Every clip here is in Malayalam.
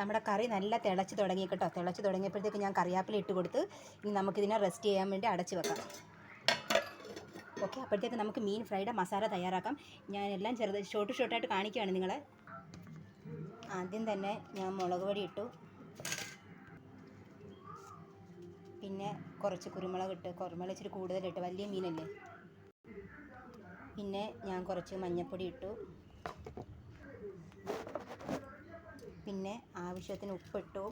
നമ്മുടെ കറി നല്ല തിളച്ച് തുടങ്ങി കേട്ടോ. തിളച്ച് തുടങ്ങിയപ്പോഴത്തേക്ക് ഞാൻ കറിവേപ്പില ഇട്ട് കൊടുത്ത് ഇനി നമുക്കിതിനെ റെസ്റ്റ് ചെയ്യാൻ വേണ്ടി അടച്ച് വെക്കാം. ഓക്കെ അപ്പോഴത്തേക്ക് നമുക്ക് മീൻ ഫ്രൈയുടെ മസാല തയ്യാറാക്കാം. ഞാൻ എല്ലാം ചെറുത് ഷോർട്ട് ഷോർട്ടായിട്ട് കാണിക്കുകയാണ് നിങ്ങളെ. ആദ്യം തന്നെ ഞാൻ മുളക് പൊടി ഇട്ടു. പിന്നെ കുറച്ച് കുരുമുളക് ഇട്ട് കുരുമുളക് ഇച്ചിരി കൂടുതലിട്ട് വലിയ മീനല്ലേ? പിന്നെ ഞാൻ കുറച്ച് മഞ്ഞൾപ്പൊടി ഇട്ടു. പിന്നെ ആവശ്യത്തിന് ഉപ്പിട്ടു.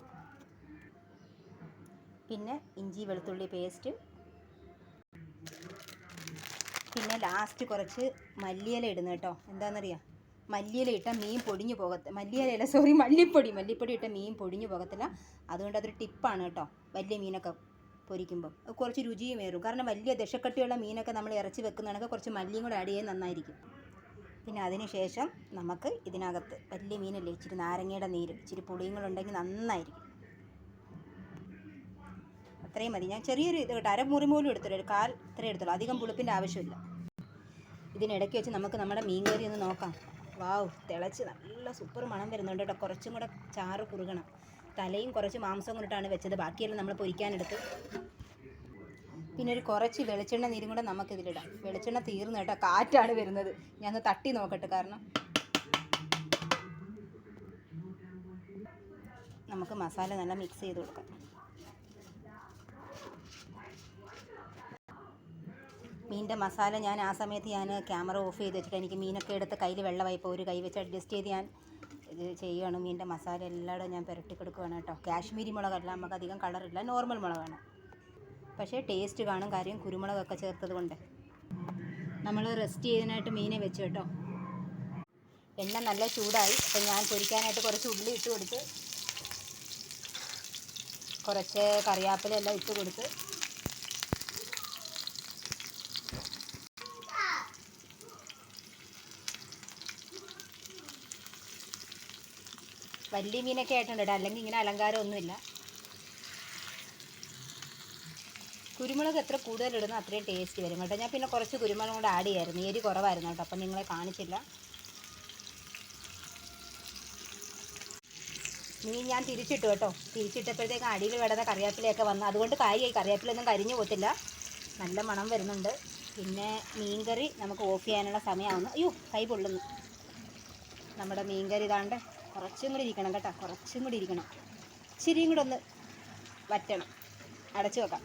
പിന്നെ ഇഞ്ചി വെളുത്തുള്ളി പേസ്റ്റ് പിന്നെ ലാസ്റ്റ് കുറച്ച് മല്ലിയില ഇടുന്നു കേട്ടോ എന്താണെന്നറിയാം മല്ലിയില ഇട്ടാൽ മീൻ പൊടിഞ്ഞു പോകത്ത മല്ലിയിലല്ല സോറി മല്ലിപ്പൊടി. മല്ലിപ്പൊടി ഇട്ട മീൻ പൊടിഞ്ഞു പോകത്തില്ല. അതുകൊണ്ട് അതൊരു ടിപ്പാണ് കേട്ടോ വലിയ മീനൊക്കെ പൊരിക്കുമ്പോൾ കുറച്ച് രുചിയും ഏറും കാരണം വലിയ ദശക്കട്ടിയുള്ള മീനൊക്കെ നമ്മൾ ഇറച്ചി വെക്കുന്നതാണെങ്കിൽ കുറച്ച് മല്ലിയും കൂടെ ആഡ് ചെയ്യാൻ നന്നായിരിക്കും. പിന്നെ അതിനുശേഷം നമുക്ക് ഇതിനകത്ത് വലിയ മീനല്ലേ ഇച്ചിരി നാരങ്ങയുടെ നീര് ഇച്ചിരി പുളിയും കൂടെ ഉണ്ടെങ്കിൽ നന്നായിരിക്കും. അത്രയും മതി. ഞാൻ ചെറിയൊരു ഇത് കേട്ടോ അരമുറി പോലും എടുത്തുള്ളൂ ഒരു കാൽ ഇത്രയും എടുത്തുള്ളൂ. അധികം പുളിപ്പിന്റെ ആവശ്യമില്ല. ഇതിനിടയ്ക്ക് വെച്ച് നമുക്ക് നമ്മുടെ മീൻ കറി ഒന്ന് നോക്കാം. വാവ് തിളച്ച് നല്ല സൂപ്പർ മണം വരുന്നുണ്ട് കേട്ടോ. കുറച്ചും കൂടെ ചാറ് കുറുകണം. തലയും കുറച്ച് മാംസം കൊണ്ടിട്ടാണ് വെച്ചത്. ബാക്കിയെല്ലാം നമ്മൾ പൊരിക്കാനെടുത്ത്. പിന്നെ ഒരു കുറച്ച് വെളിച്ചെണ്ണ നീരും കൂടെ നമുക്കിതിലിടാം. വെളിച്ചെണ്ണ തീർന്നു കേട്ടോ കാറ്റാണ് വരുന്നത്. ഞാൻ ഒന്ന് തട്ടി നോക്കട്ടെ കാരണം. നമുക്ക് മസാല നല്ല മിക്സ് ചെയ്ത് കൊടുക്കാം. മീനിന്റെ മസാല ഞാൻ ആ സമയത്ത് ഞാൻ ക്യാമറ ഓഫ് ചെയ്ത് വെച്ചിട്ട് എനിക്ക് മീനൊക്കെ എടുത്ത് കയ്യിൽ വെള്ളമായിപ്പോൾ ഒരു കൈ വെച്ച് അഡ്ജസ്റ്റ് ചെയ്ത് ഞാൻ ഇത് ചെയ്യുകയാണ് മീനിന്റെ മസാല എല്ലായിടും ഞാൻ പുരട്ടി കൊടുക്കുകയാണ് കേട്ടോ. കാശ്മീരി മുളകല്ല നമുക്ക് അധികം കളറില്ല നോർമൽ മുളകാണ്. പക്ഷേ ടേസ്റ്റ് കാണും കാര്യം കുരുമുളകൊക്കെ ചേർത്തത് കൊണ്ട്. നമ്മൾ റെസ്റ്റ് ചെയ്തതിനായിട്ട് മീനെ വെച്ചു കേട്ടോ. എണ്ണ നല്ല ചൂടായി. അപ്പം ഞാൻ പൊരിക്കാനായിട്ട് കുറച്ച് ഉള്ളി ഇട്ട് കൊടുത്ത് കുറച്ച് കറിവേപ്പില എല്ലാം ഇട്ട് കൊടുത്ത് വലിയ മീനൊക്കെ ആയിട്ടുണ്ട് അല്ലെങ്കിൽ ഇങ്ങനെ അലങ്കാരമൊന്നുമില്ല. കുരുമുളക് എത്ര കൂടുതൽ ഇടുന്നോ അത്രയും ടേസ്റ്റ് വരും കേട്ടോ. ഞാൻ പിന്നെ കുറച്ച് കുരുമുളക് കൂടെ ആഡ് ചെയ്യായിരുന്നു. എരി കുറവായിരുന്നു കേട്ടോ. അപ്പം നിങ്ങളെ കാണിച്ചില്ല. മീൻ ഞാൻ തിരിച്ചിട്ടു കേട്ടോ. തിരിച്ചിട്ടപ്പോഴത്തേക്ക് അടിയിൽ കിടന്ന കറിവേപ്പിലയൊക്കെ വന്നു. അതുകൊണ്ട് കായി കറിവേപ്പിലൊന്നും കരിഞ്ഞു പോത്തില്ല നല്ല മണം വരുന്നുണ്ട്. പിന്നെ മീൻകറി നമുക്ക് ഓഫ് ചെയ്യാനുള്ള സമയമാവുന്നു. അയ്യോ കൈ പൊള്ളുന്നു. നമ്മുടെ മീൻകറി ഇതാണ്ട് കുറച്ചും കൂടി ഇരിക്കണം കേട്ടോ. കുറച്ചും കൂടി ഇരിക്കണം. ഇച്ചിരിയും കൂടെ ഒന്ന് വറ്റണം. അടച്ചു വെക്കാം.